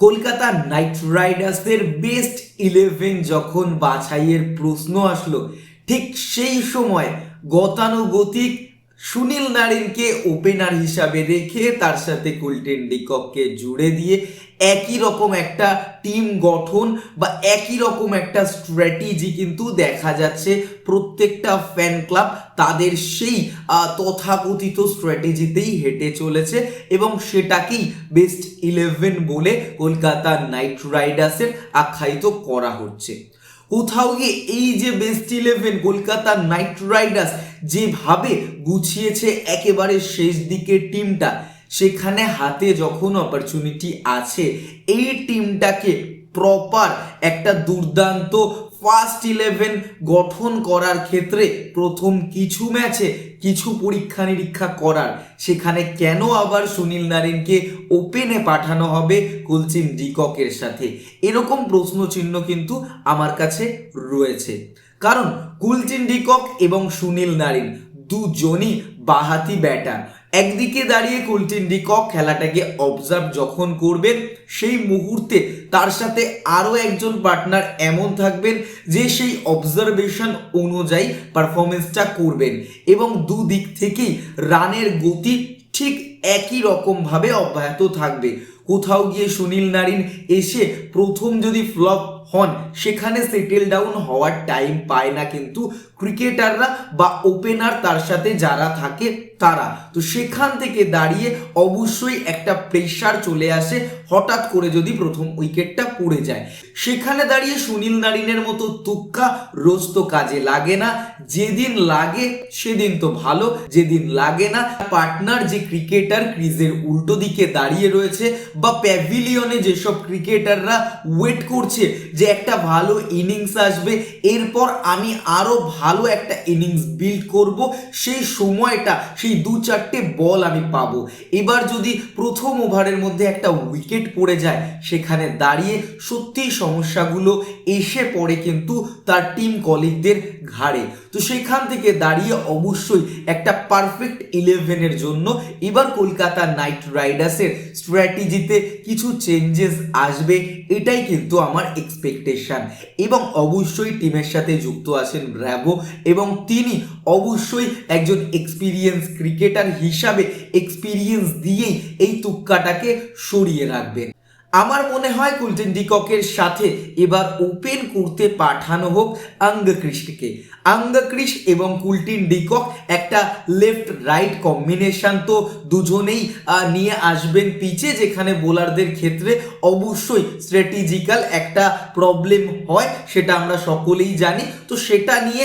Kolkata night রাইডার্সের best eleven যখন বাছাইয়ের প্রশ্ন আসলো ঠিক সেই সময় গতানুগতিক সুনীল নারিনকে ওপেনার হিসাবে রেখে তার সাথে কুলটেন ডিকককে জুড়ে দিয়ে একই রকম একটা টিম গঠন বা একই রকম একটা স্ট্র্যাটেজি কিন্তু দেখা যাচ্ছে প্রত্যেকটা ফ্যান ক্লাব তাদের সেই তথাকথিত স্ট্র্যাটেজিতেই হেঁটে চলেছে এবং সেটাকেই বেস্ট ইলেভেন বলে কলকাতা নাইট রাইডার্সের আখ্যায়িত করা হচ্ছে। কোথাও গিয়ে এই যে best eleven, Kolkata knight riders যেভাবে গুছিয়েছে একেবারে শেষ দিকের টিমটা, সেখানে হাতে যখন অপরচুনিটি আছে, এই টিমটাকে প্রপার একটা দুর্দান্ত ফার্স্ট ইলেভেন গঠন করার ক্ষেত্রে প্রথম কিছু ম্যাচে কিছু পরীক্ষা নিরীক্ষা করার। সেখানে কেন আবার সুনীল নারিনকে ওপেনে পাঠানো হবে কুলচিন ডিককের সাথে? এরকম প্রশ্ন চিহ্ন কিন্তু আমার কাছে রয়েছে। কারণ কুলচিন ডিকক এবং সুনীল নারিন দুজনই বাহাতি ব্যাটার একদিকে দাঁড়িয়ে কুলটিন ডিকক খেলাটাকে অবজার্ভ যখন করবেন, সেই মুহূর্তে তার সাথে আরও একজন পার্টনার এমন থাকবেন যে সেই অবজারভেশন অনুযায়ী পারফরমেন্সটা করবেন এবং দুদিক থেকেই রানের গতি ঠিক একই রকমভাবে অব্যাহত থাকবে। কোথাও গিয়ে সুনীল নারিন এসে প্রথম যদি ফ্লপ হন। সেখানে সেটেল ডাউন হওয়ার টাইম পায় না কিন্তু ক্রিকেটাররা বা ওপেনার তার সাথে যারা থাকে তারা। তো সেখান থেকে দাঁড়িয়ে অবশ্যই একটা প্রেশার চলে আসে হঠাৎ করে যদি প্রথম উইকেটটা পড়ে যায়, সেখানে দাঁড়িয়ে সুনীল নারিনের মতো তুক্কা রোজ তো কাজে লাগে না। যেদিন লাগে, সেদিন তো ভালো, যেদিন লাগে না, পার্টনার যে ক্রিকেটার ক্রিজের উল্টো দিকে দাঁড়িয়ে রয়েছে বা প্যাভিলিয়নে যেসব ক্রিকেটাররা ওয়েট করছে যে একটা ভালো ইনিংস আসবে, এরপর আমি আরও ভালো একটা ইনিংস বিল্ড করব, সেই সময়টা, সেই দু চারটে বল আমি পাবো। এবার যদি প্রথম ওভারের মধ্যে একটা উইকেট পড়ে যায়, সেখানে দাঁড়িয়ে সত্যিই সমস্যাগুলো এসে পড়ে কিন্তু তার টিম কলিগদের ঘাড়ে। তো সেখান থেকে দাঁড়িয়ে অবশ্যই একটা পারফেক্ট ইলেভেনের জন্য এবার কলকাতা নাইট রাইডার্সের স্ট্র্যাটেজিতে কিছু চেঞ্জেস আসবে, এটাই কিন্তু আমার এক্সপেকটেশন এবং অবশ্যই টিমের সাথে যুক্ত আছেন ব্র্যাভো এবং তিনি অবশ্যই একজন এক্সপিরিয়েন্স ক্রিকেটার হিসাবে এক্সপিরিয়েন্স দিয়েই এই তুক্কাটাকে সরিয়ে রাখবেন আমার মনে হয় কুলটেন ডিককের সাথে এবার ওপেন করতে পাঠানো হোক আঙ্গক্রিস্টকে আঙ্গক্রিস এবং কুলটিন ডিকক একটা লেফট রাইট কম্বিনেশন তো দুজনেই নিয়ে আসবেন পিচে, যেখানে বোলারদের ক্ষেত্রে অবশ্যই স্ট্র্যাটেজিক্যাল একটা প্রবলেম হয়, সেটা আমরা সকলেই জানি। তো সেটা নিয়ে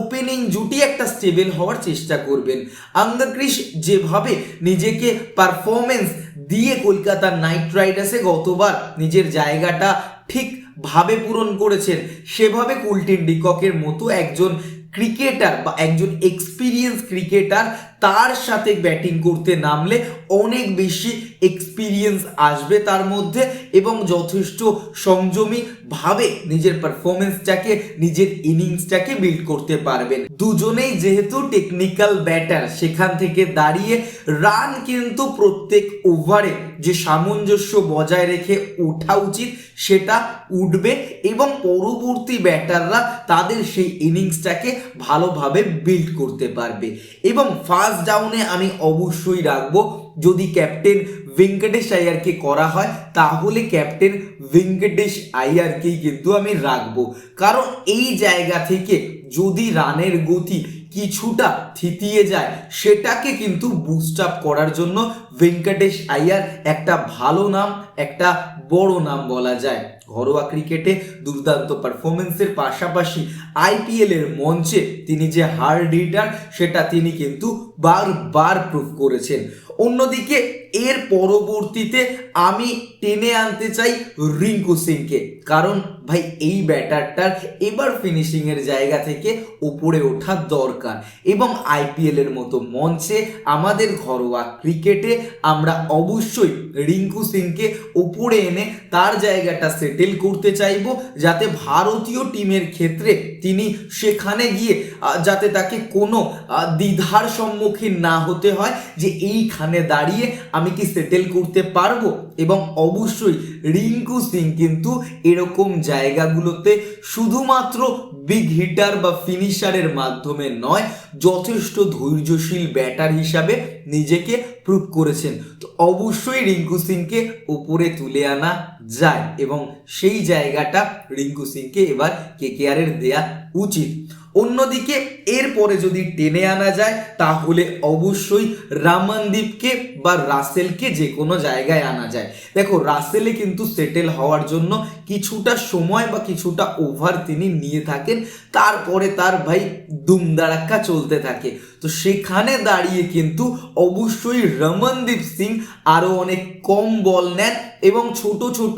ওপেনিং জুটি একটা স্টেবল হওয়ার চেষ্টা করবেন। আঙ্গক্রিস যেভাবে নিজেকে পারফরমেন্স দিয়ে কলকাতা নাইট রাইডার্সে গতবার নিজের জায়গাটা ঠিক ভাবে পূরণ করেছেন। সেভাবে কুলটিন ডিককের মতো একজন ক্রিকেটার বা একজন এক্সপিরিয়েন্স ক্রিকেটার তার সাথে ব্যাটিং করতে নামলে অনেক বেশি এক্সপিরিয়েন্স আসবে তার মধ্যে এবং যথেষ্ট সংযমী ভাবে নিজের পারফরমেন্সটাকে নিজের ইনিংসটাকে বিল্ড করতে পারবেন। দুজনেই যেহেতু টেকনিক্যাল ব্যাটার সেখান থেকে দাঁড়িয়ে রান কিন্তু প্রত্যেক ওভারে যে সামঞ্জস্য বজায় রেখে ওঠা উচিত, সেটা উঠবে এবং পরবর্তী ব্যাটাররা তাদের সেই ইনিংসটাকে ভালোভাবে বিল্ড করতে পারবে। এবং ফার্স্ট ডাউনে আমি অবশ্যই রাখব, যদি ক্যাপ্টেন ভেঙ্কটেশ আয়ারকে করা হয়, তাহলে ক্যাপ্টেন ভেঙ্কটেশ আয়ারকেই কিন্তু আমি রাখব। কারণ এই জায়গা থেকে যদি রানের গতি কিছুটা থিতিয়ে যায়, সেটাকে কিন্তু বুস্ট আপ করার জন্য ভেঙ্কটেশ আয়ার একটা ভালো নাম, একটা বড় নাম বলা যায়। ঘরোয়া ক্রিকেটে দুর্দান্ত পারফরমেন্সের পাশাপাশি আইপিএলের মঞ্চে তিনি যে হার্ড রিটার সেটা তিনি কিন্তু বারবার প্রুভ করেছেন। অন্যদিকে, এর পরবর্তীতে আমি টেনে আনতে চাই রিঙ্কু সিংকে। কারণ, ভাই, এই ব্যাটারটার এবার ফিনিশিংয়ের জায়গা থেকে উপরে ওঠা দরকার। এবং আইপিএলের মতো মঞ্চে আমাদের ঘরোয়া ক্রিকেটে আমরা অবশ্যই রিঙ্কু সিংকে উপরে এনে তার জায়গাটা সেটেল করতে চাইব, যাতে ভারতীয় টিমের ক্ষেত্রে তিনি সেখানে গিয়ে যাতে তাকে কোনো দ্বিধার সম্মুখীন না হতে হয় যে এইখানে দাঁড়িয়ে আমি আমি কি সেটেল করতে পারব? এবং অবশ্যই রিঙ্কু সিং কিন্তু এরকম জায়গাগুলোতে শুধুমাত্র বিগ হিটার বা ফিনিশারের মাধ্যমে নয়, যথেষ্ট ধৈর্যশীল ব্যাটার হিসাবে নিজেকে প্রুভ করেছেন। তো অবশ্যই রিঙ্কু সিংকে ওপরে তুলে আনা যায় এবং সেই জায়গাটা রিঙ্কু সিংকে এবার কেকেআরের দেয়া উচিত। অন্যদিকে এরপরে যদি টেনে আনা যায়, তাহলে অবশ্যই রামানদীপকে বা রাসেলকে যে কোনো জায়গায় আনা যায়। দেখো রাসেলে কিন্তু সেটেল হওয়ার জন্য কিছুটা সময় বা কিছুটা ওভার তিনি নিয়ে থাকেন, তারপরে তার ভাই দুমদারাক্কা চলতে থাকে। তো সেখানে দাঁড়িয়ে কিন্তু অবশ্যই রমনদীপ সিং আরও অনেক কম বল নেন এবং ছোট ছোট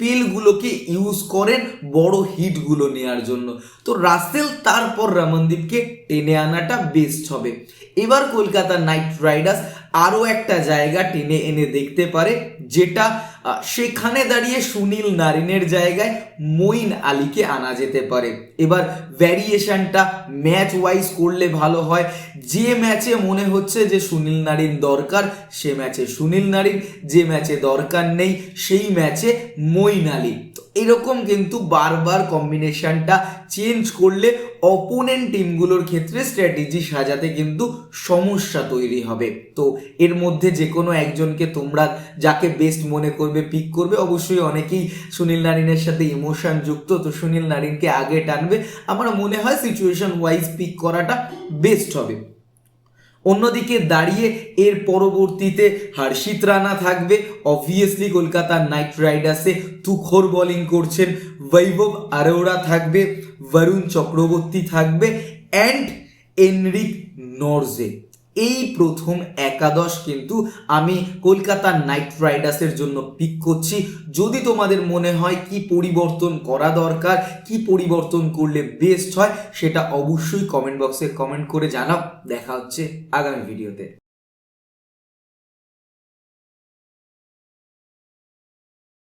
স্পিলগুলোকে ইউজ করেন বড় হিটগুলো নেওয়ার জন্য? তো রাসেল, তারপর রামনদীপকে টেনে আনাটা বেস্ট হবে। এবার কলকাতা নাইট রাইডার্স আরও একটা জায়গা টেনে এনে দেখতে পারে, যেটা সেখানে দাঁড়িয়ে সুনীল নারিনের জায়গায় মঈন আলীকে আনা যেতে পারে। এবার ভ্যারিয়েশনটা ম্যাচ ওয়াইজ করলে ভালো হয়। যে ম্যাচে মনে হচ্ছে যে সুনীল নারিন দরকার, সে ম্যাচে সুনীল নারিন, যে ম্যাচে দরকার নেই, সেই ম্যাচে মঈন আলী। এরকম কিন্তু বারবার কম্বিনেশনটা চেঞ্জ করলে অপোনেন্ট টিমগুলোর ক্ষেত্রে স্ট্র্যাটেজি সাজাতে কিন্তু সমস্যা তৈরি হবে। তো এর মধ্যে যে কোনো একজনকে তোমরা যাকে বেস্ট মনে করবে পিক করবে। অবশ্যই অনেকেই সুনীল নারিনের সাথে ইমোশন যুক্ত। তো সুনীল নারিনকে আগে টানবে। আমার মনে হয় সিচুয়েশন ওয়াইজ পিক করাটা বেস্ট হবে। অন্যদিকে দাঁড়িয়ে এর পরবর্তীতে হর্ষিত রানা থাকবে। অবভিয়াসলি কলকাতা নাইট রাইডার্সে তুখোর বোলিং করছেন বৈভব আরোরা থাকবে, বরুণ চক্রবর্তী থাকবে অ্যান্ড এনরিক নরজে। এই প্রথম একাদশ কিন্তু আমি কলকাতা নাইট রাইডার্সের জন্য পিক করছি। যদি তোমাদের মনে হয় কি পরিবর্তন করা দরকার, কি পরিবর্তন করলে বেস্ট হয়, সেটা অবশ্যই কমেন্ট বক্সে কমেন্ট করে জানাও। দেখা হচ্ছে আগামী ভিডিওতে